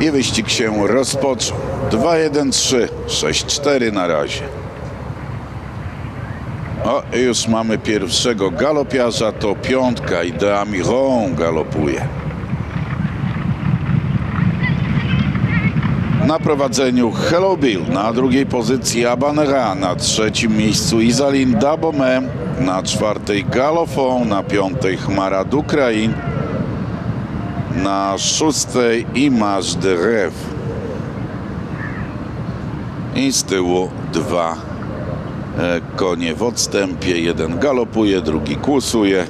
I wyścig się rozpoczął. 2-1-3, 6-4 na razie. O, i już mamy pierwszego galopiarza, to piątka, Idea Miron galopuje. Na prowadzeniu Hello Bill, na drugiej pozycji Abanera, na trzecim miejscu Izalin Dabome, na czwartej Galofon, na piątej Chmara Dukrain, na szóstej Image de Rev. I z tyłu dwa e, konie w odstępie. Jeden galopuje, drugi kłusuje.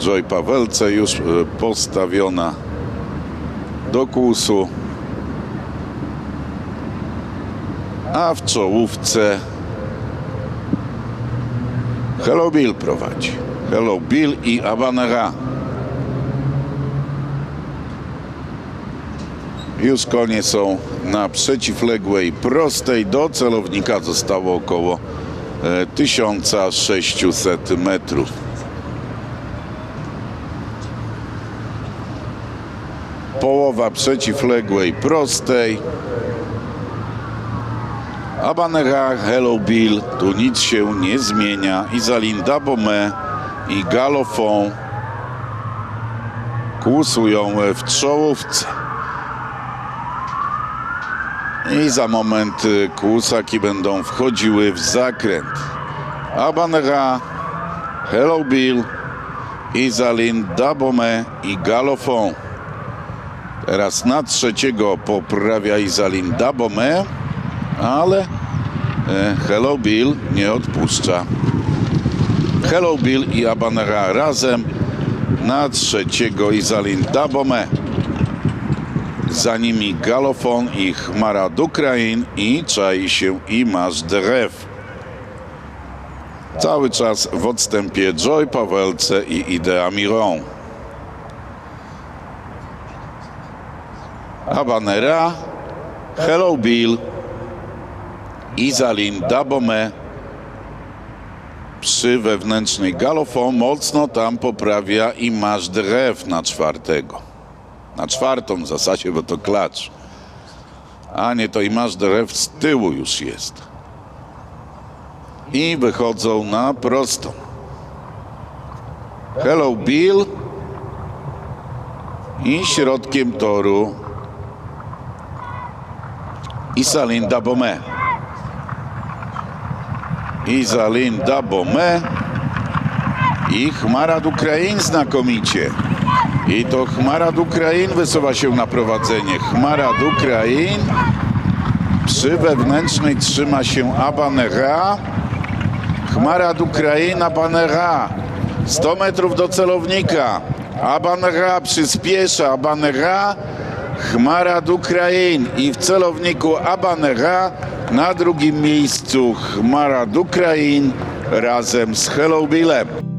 Joy Pawelce już e, postawiona do kłusu. A w czołówce Hello Bill prowadzi. Hello Bill i Abanera. Już konie są na przeciwległej prostej. Do celownika zostało około e, 1600 metrów. Połowa przeciwległej prostej. Abanera, Hello Bill, tu nic się nie zmienia. Izalinda Bome i Galofon kłusują w czołówce. I za moment y, kłusaki będą wchodziły w zakręt. Abanera, Hello Bill, Izalin Dabome i Galofon. Teraz na trzeciego poprawia Izalin Dabome, ale e, Hello Bill nie odpuszcza. Hello Bill i Abanera razem na trzeciego Izalin Dabome. Za nimi Galofon i Chmara Dukrain i czai się Imaż Drew. Cały czas w odstępie Joy Pawelce i Idea Miron. Habanera, Hello Bill, Izalin Dabome przy wewnętrznej Galofon mocno tam poprawia Imaż Drew na czwartego na czwartą w zasadzie, bo to klacz. A nie, to i masz drew z tyłu już jest. I wychodzą na prostą. Hello Bill. I środkiem toru Isalinda Bome. Isalinda Bome i Chmara Ukrain znakomicie. I to Chmara Ukrain wysuwa się na prowadzenie. Chmara Ukrain przy wewnętrznej trzyma się Abanera. Chmara Ukrain, Abanera. 100 metrów do celownika. Abanera przyspiesza. Abanera, Chmara Ukrain. I w celowniku Abanera na drugim miejscu Chmara Ukrain razem z Hello Billem.